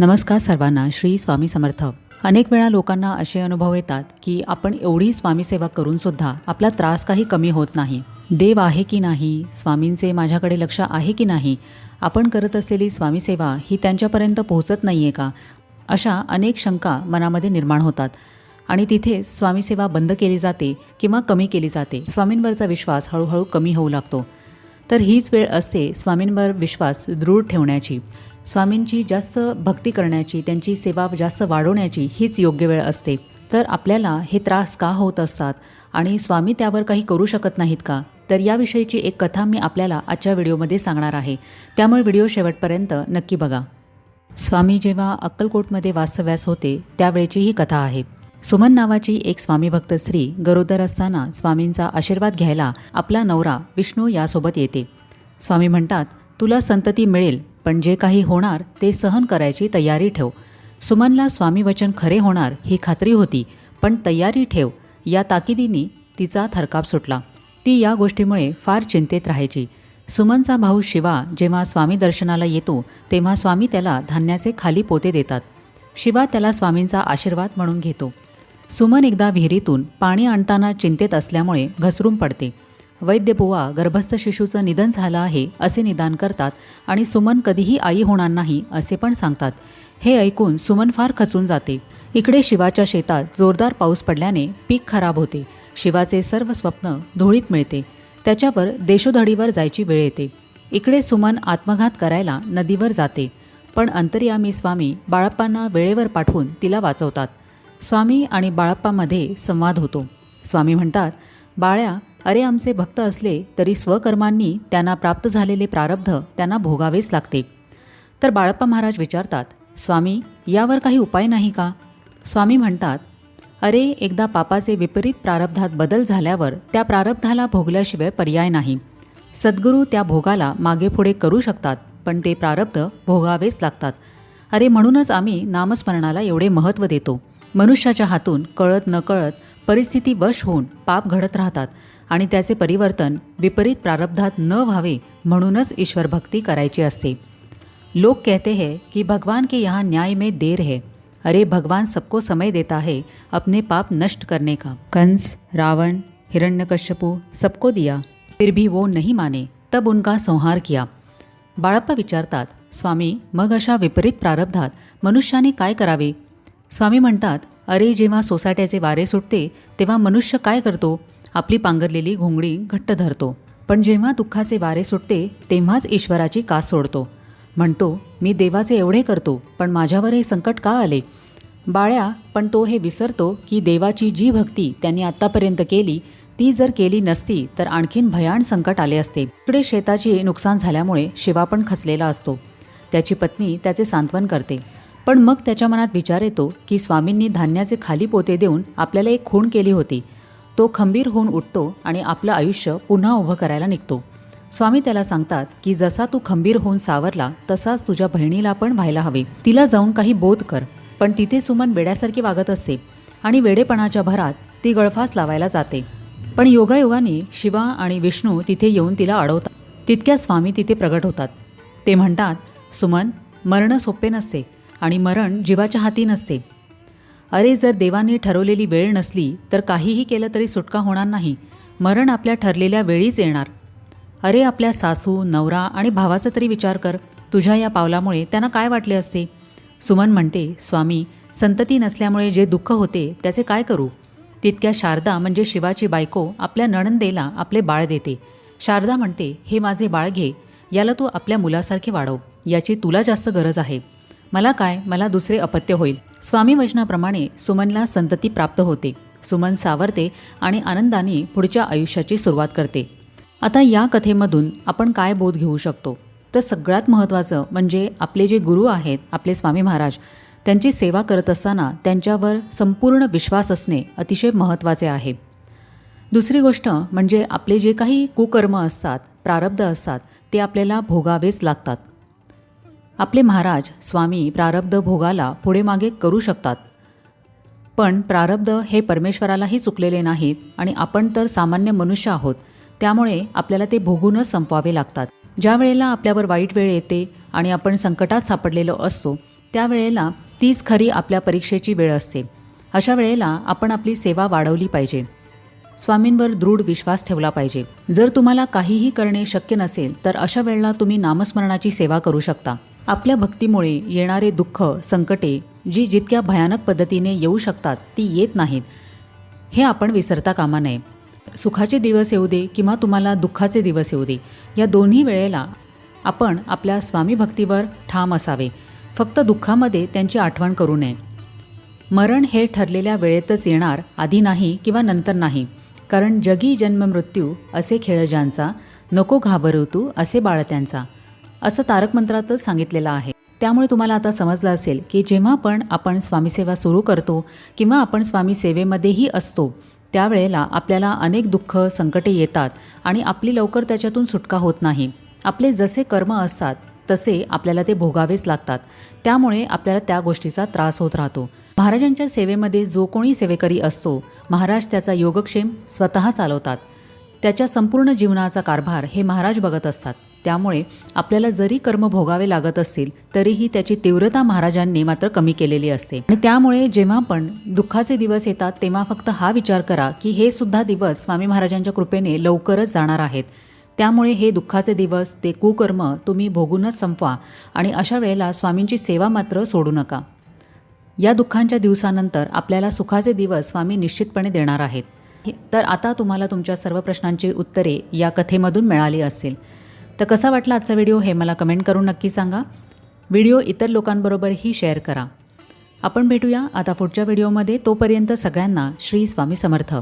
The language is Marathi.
नमस्कार सर्वांना श्री स्वामी समर्थ. अनेक वेळा लोकांना असे अनुभव येतात की आपण एवढी स्वामीसेवा करूनसुद्धा आपला त्रास काही कमी होत नाही. देव आहे की नाही स्वामींचे माझ्याकडे लक्ष आहे की नाही आपण करत असलेली स्वामीसेवा ही त्यांच्यापर्यंत पोहोचत नाही आहे का? अशा अनेक शंका मनामध्ये निर्माण होतात. आणि तिथे स्वामीसेवा बंद केली जाते किंवा कमी केली जाते स्वामींवरचा विश्वास हळूहळू कमी होऊ लागतो. तर हीच वेळ असते स्वामींवर विश्वास दृढ ठेवण्याची. स्वामींची जास्त भक्ती करण्याची त्यांची सेवा जास्त वाढवण्याची हीच योग्य वेळ असते. तर आपल्याला हे त्रास का होत असतात? आणि स्वामी त्यावर काही करू शकत नाहीत का? तर याविषयीची एक कथा मी आपल्याला आजच्या व्हिडिओमध्ये सांगणार आहे. त्यामुळे व्हिडिओ शेवटपर्यंत नक्की बघा. स्वामी जेव्हा अक्कलकोटमध्ये वास्तव्यास होते त्यावेळेची ही कथा आहे. सुमन नावाची एक स्वामी भक्त स्त्री गरोदर असताना स्वामींचा आशीर्वाद घ्यायला आपला नवरा विष्णू यासोबत येते. स्वामी म्हणतात तुला संतती मिळेल पण जे काही होणार ते सहन करायची तयारी ठेव. सुमनला स्वामीवचन खरे होणार ही खात्री होती पण तयारी ठेव. या ताकिदीने तिचा थरकाप सुटला. ती या गोष्टीमुळे फार चिंतेत राहायची. सुमनचा भाऊ शिवा जेव्हा स्वामी दर्शनाला येतो तेव्हा स्वामी त्याला धान्याचे खाली पोते देतात. शिवा त्याला स्वामींचा आशीर्वाद म्हणून घेतो. सुमन एकदा विहिरीतून पाणी आणताना चिंतेत असल्यामुळे घसरून पडते. वैद्यबुवा गर्भस्थ शिशूचं निधन झालं आहे असे निदान करतात आणि सुमन कधीही आई होणार नाही असे पण सांगतात. हे ऐकून सुमन फार खचून जाते. इकडे शिवाच्या शेतात जोरदार पाऊस पडल्याने पीक खराब होते. शिवाचे सर्व स्वप्न धुळीत मिळते. त्याच्यावर देशोधडीवर जायची वेळ येते. इकडे सुमन आत्मघात करायला नदीवर जाते. पण अंतर्यामी स्वामी बाळप्पांना वेळेवर पाठवून तिला वाचवतात. स्वामी आणि बाळप्पामध्ये संवाद होतो. स्वामी म्हणतात बाळ्या अरे आमचे भक्त असले तरी स्वकर्मांनी त्यांना प्राप्त झालेले प्रारब्ध त्यांना भोगावेच लागते. तर बाळप्पा महाराज विचारतात स्वामी यावर काही उपाय नाही का? स्वामी म्हणतात अरे एकदा पापाचे विपरीत प्रारब्धात बदल झाल्यावर त्या प्रारब्धाला भोगल्याशिवाय पर्याय नाही. सद्गुरू त्या भोगाला मागे पुढे करू शकतात पण ते प्रारब्ध भोगावेच लागतात. अरे म्हणूनच आम्ही नामस्मरणाला एवढे महत्त्व देतो. मनुष्याच्या हातून कळत नकळत परिस्थिती वश होऊन पाप घडत राहतात. आणि त्याचे परिवर्तन विपरीत प्रारब्धात न व्हावे म्हणूनच ईश्वर भक्ती करायची असते. लोग कहते हैं कि भगवान के यहाँ न्याय में देर है. अरे भगवान सबको समय देता है अपने पाप नष्ट करने का। कंस रावण हिरण्यकश्यपु सबको दिया। फिर भी वो नहीं माने तब उनका संहार किया। बाळप्पा विचारतात स्वामी मग अशा विपरीत प्रारब्धात मनुष्याने काय करावे? स्वामी म्हणतात अरे जेव्हा सोसाट्याचे वारे सुटते तेव्हा मनुष्य काय करतो? आपली पांघरलेली घोंगडी घट्ट धरतो. पण जेव्हा दुःखाचे वारे सुटते तेव्हाच ईश्वराची कास सोडतो. म्हणतो मी देवाचे एवढे करतो पण माझ्यावर हे संकट का आले? बाळ्या पण तो हे विसरतो की देवाची जी भक्ती त्यांनी आत्तापर्यंत केली ती जर केली नसती तर आणखीन भयाण संकट आले असते. इकडे शेताची नुकसान झाल्यामुळे शिवा पण खचलेला असतो. त्याची पत्नी त्याचे सांत्वन करते. पण मग त्याच्या मनात विचार येतो की स्वामींनी धान्याचे खाली पोते देऊन आपल्याला एक खूण केली होती. तो खंबीर होऊन उठतो आणि आपलं आयुष्य पुन्हा उभं करायला निघतो. स्वामी त्याला सांगतात की जसा तू खंबीर होऊन सावरला तसाच तुझ्या बहिणीला पण व्हायला हवे. तिला जाऊन काही बोध कर पण तिथे सुमन वेड्यासारखी वागत असते आणि वेडेपणाच्या भरात ती गळफास लावायला जाते. पण योगायोगाने शिवा आणि विष्णू तिथे येऊन तिला अडवतात. तितक्या स्वामी तिथे प्रगट होतात. ते म्हणतात सुमन मरण सोपे नसते आणि मरण जीवाच्या हाती नसते. अरे जर देवाने ठरवलेली वेळ नसली तर काहीही केलं तरी सुटका होणार नाही. मरण आपल्या ठरलेल्या वेळीच येणार. अरे आपल्या सासू नवरा आणि भावाचा तरी विचार कर. तुझ्या या पावलामुळे त्यांना काय वाटले असते? सुमन म्हणते स्वामी संतती नसल्यामुळे जे दुःख होते त्याचे काय करू? तितक्या शारदा म्हणजे शिवाची बायको आपल्या नणंदेला आपले बाळ देते. शारदा म्हणते हे माझे बाळ घे. याला तू आपल्या मुलासारखे वाढव. याची तुला जास्त गरज आहे. मला काय? मला दुसरे अपत्य होईल. स्वामी वचनाप्रमाणे सुमनला संतती प्राप्त होते. सुमन सावरते आणि आनंदाने पुढच्या आयुष्याची सुरुवात करते. आता या कथेमधून आपण काय बोध घेऊ शकतो? तर सगळ्यात महत्त्वाचं म्हणजे आपले जे गुरु आहेत आपले स्वामी महाराज त्यांची सेवा करत असताना त्यांच्यावर संपूर्ण विश्वास असणे अतिशय महत्त्वाचे आहे. दुसरी गोष्ट म्हणजे आपले जे काही कुकर्म असतात प्रारब्ध असतात ते आपल्याला भोगावेच लागतात. आपले महाराज स्वामी प्रारब्ध भोगाला पुढे मागे करू शकतात. पण प्रारब्ध हे परमेश्वरालाही चुकलेले नाहीत आणि आपण तर सामान्य मनुष्य आहोत. त्यामुळे आपल्याला ते भोगूनच संपवावे लागतात. ज्या वेळेला आपल्यावर वाईट वेळ येते आणि आपण संकटात सापडलेलो असतो त्यावेळेला तीच खरी आपल्या परीक्षेची वेळ असते. अशा वेळेला आपण आपली सेवा वाढवली पाहिजे. स्वामींवर दृढ विश्वास ठेवला पाहिजे. जर तुम्हाला काहीही करणे शक्य नसेल तर अशा वेळेला तुम्ही नामस्मरणाची सेवा करू शकता. आपल्या भक्तीमुळे येणारे दुःख संकटे जी जितक्या भयानक पद्धतीने येऊ शकतात ती येत नाहीत. हे आपण विसरता कामा नये. सुखाचे दिवस येऊ दे किंवा तुम्हाला दुःखाचे दिवस येऊ दे या दोन्ही वेळेला आपण आपल्या स्वामी भक्तीवर ठाम असावे. फक्त दुःखामध्ये त्यांची आठवण करू नये. मरण हे ठरलेल्या वेळेतच येणार आधी नाही किंवा नंतर नाही. कारण जगी जन्म मृत्यू असे खेळ ज्यांचा नको घाबरवतू असे बाळ त्यांचा असं तारक मंत्रातच सांगितलेलं आहे. त्यामुळे तुम्हाला आता समजलं असेल की जेव्हा पण आपण स्वामीसेवा सुरू करतो किंवा आपण स्वामी सेवेमध्येही असतो त्यावेळेला आपल्याला अनेक दुःख संकटे येतात आणि आपली लवकर त्याच्यातून सुटका होत नाही. आपले जसे कर्म असतात तसे आपल्याला ते भोगावेच लागतात. त्यामुळे आपल्याला त्या गोष्टीचा त्रास होत राहतो. महाराजांच्या सेवेमध्ये जो कोणी सेवेकरी असतो महाराज त्याचा योगक्षेम स्वतः चालवतात. त्याच्या संपूर्ण जीवनाचा कारभार हे महाराज बघत असतात. त्यामुळे आपल्याला जरी कर्म भोगावे लागत असतील तरीही त्याची तीव्रता महाराजांनी मात्र कमी केलेली असते. आणि त्यामुळे जेव्हा पण दुःखाचे दिवस येतात तेव्हा फक्त हा विचार करा की हे सुद्धा दिवस स्वामी महाराजांच्या कृपेने लवकरच जाणार आहेत. त्यामुळे हे दुःखाचे दिवस ते कुकर्म तुम्ही भोगूनच संपवा आणि अशा वेळेला स्वामींची सेवा मात्र सोडू नका. या दुःखांच्या दिवसानंतर आपल्याला सुखाचे दिवस स्वामी निश्चितपणे देणार आहेत. तर आता तुम्हाला तुमच्या सर्व प्रश्नांची उत्तरे या कथेमधून मिळाली असेल. तर कसा वाटला आजचा व्हिडिओ हे मला कमेंट करून नक्की सांगा. व्हिडिओ इतर लोकांबरोबरही शेअर करा. आपण भेटूया आता पुढच्या व्हिडिओमध्ये. तोपर्यंत सगळ्यांना श्री स्वामी समर्थ.